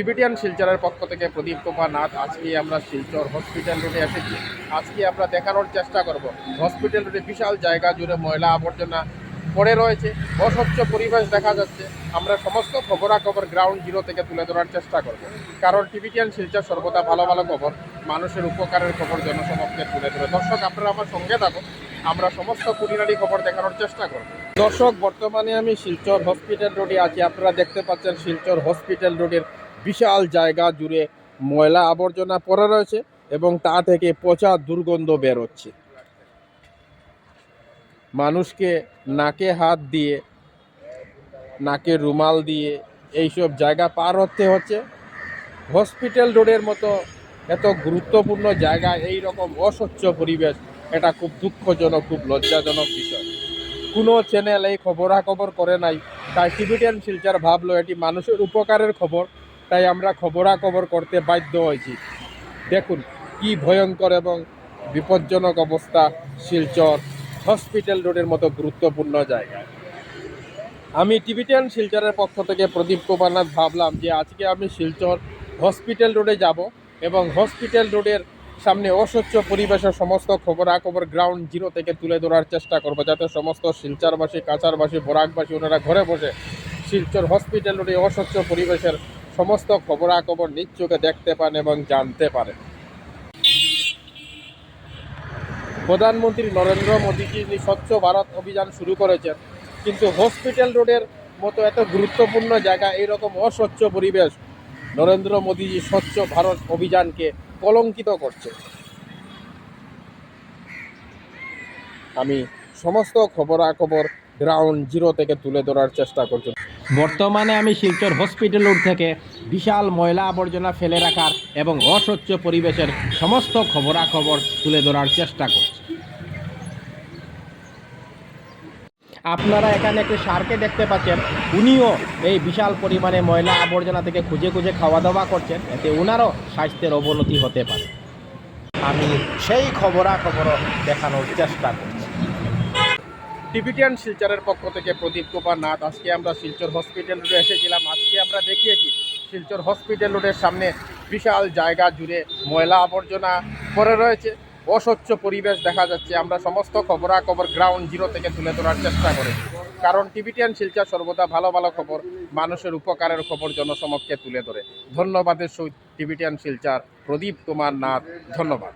Tibetan শিলচরের পক্ষ থেকে প্রদীপ কুমার নাথ, আজকে আমরা শিলচর হসপিটাল রোডে এসেছি। আজকে আমরা দেখানোর চেষ্টা করব। হসপিটাল রোডে বিশাল জায়গা জুড়ে ময়লা আবর্জনা পড়ে রয়েছে, অস্বচ্ছ পরিবেশ দেখা যাচ্ছে। আমরা সমস্ত খবরাখবর গ্রাউন্ড জিরো থেকে তুলে ধরার চেষ্টা করব। কারণ টিবিটিয়ান শিলচর সর্বদা ভালো ভালো খবর, মানুষের উপকারের খবর জনসমক্ষে তুলে ধরে। দর্শক, আপনারা আমার সঙ্গে থাকুন। আমরা সমস্ত কুড়িনারি খবর দেখানোর চেষ্টা করব। দর্শক, বর্তমানে আমি শিলচর হসপিটাল রোডে আছি। আপনারা দেখতে পাচ্ছেন শিলচর হসপিটাল রোডের বিশাল জায়গা জুড়ে ময়লা আবর্জনা পড়ে রয়েছে এবং তা থেকে পচা দুর্গন্ধ বেরোচ্ছে মানুষকে নাকে হাত দিয়ে, নাকে রুমাল দিয়ে এইসব জায়গা পার হতে হচ্ছে। হসপিটাল রোডের মতো এত গুরুত্বপূর্ণ জায়গা এই রকম অস্বচ্ছ পরিবেশ, এটা খুব দুঃখজনক, খুব লজ্জাজনক বিষয়। কোনো চ্যানেল এই খবরাখবর করে নাই, তাই টিভিটিয়ান শিলচার ভাবলো এটি মানুষের উপকারের খবর। তাই আমরা খবরাখবর করতে বাধ্য হয়েছি। দেখুন, কি ভয়ঙ্কর এবং বিপজ্জনক অবস্থা শিলচর হসপিটাল রোডের মতো গুরুত্বপূর্ণ জায়গা আমি টিভিটিয়ান শিলচরের পক্ষ থেকে প্রদীপ কুমার নাথ ভাবলাম যে আজকে আমি শিলচর হসপিটাল রোডে যাব এবং হসপিটাল রোডের সামনে অস্বচ্ছ পরিবেশের সমস্ত খবরাখবর গ্রাউন্ড জিরো থেকে তুলে ধরার চেষ্টা করব যাতে সমস্ত শিলচরবাসী কাছারবাসী বরাকবাসী ওনারা ঘরে বসে শিলচর হসপিটাল রোডে অস্বচ্ছ পরিবেশের সমস্ত খবরাখবর নিজ চোখে দেখতে পান এবং জানতে পারেন। প্রধানমন্ত্রী নরেন্দ্র মোদীজি যিনি স্বচ্ছ ভারত অভিযান শুরু করেছেন। কিন্তু হসপিটাল রোডের মতো এত গুরুত্বপূর্ণ জায়গা, এইরকম অস্বচ্ছ পরিবেশ নরেন্দ্র মোদীজি স্বচ্ছ ভারত অভিযানকে কলঙ্কিত করছে। আমি সমস্ত খবরাখবর গ্রাউন্ড জিরো থেকে তুলে ধরার চেষ্টা করছি। বর্তমানে আমি শিলচর হসপিটাল রোড থেকে বিশাল ময়লা আবর্জনা ফেলে রাখার এবং অস্বচ্ছ পরিবেশের সমস্ত খবরাখবর তুলে ধরার চেষ্টা করছি। আপনারা এখানে একটি সারকে দেখতে পাচ্ছেন। উনিও এই বিশাল পরিমাণে ময়লা আবর্জনা থেকে খুঁজে খুঁজে খাওয়া দাওয়া করছেন। এতে ওনারও স্বাস্থ্যের অবনতি হতে পারে। আমি সেই খবরাখবরও দেখানোর চেষ্টা করছি। টিবিটিয়ান শিলচরের পক্ষ থেকে প্রদীপ কুমার নাথ। আজকে আমরা শিলচর হসপিটাল রোডে এসেছিলাম। আজকে আমরা দেখিয়েছি শিলচর হসপিটাল রোডের সামনে বিশাল জায়গা জুড়ে ময়লা আবর্জনা পড়ে রয়েছে। অস্বচ্ছ পরিবেশ দেখা যাচ্ছে। আমরা সমস্ত খবরাখবর গ্রাউন্ড জিরো থেকে তুলে ধরার চেষ্টা করেছি। কারণ টিবিটিয়ান শিলচর সর্বদা ভালো ভালো খবর, মানুষের উপকারের খবর জনসমক্ষে তুলে ধরে। ধন্যবাদের সহিত টিবিটিয়ান শিলচর প্রদীপ কুমার নাথ। ধন্যবাদ।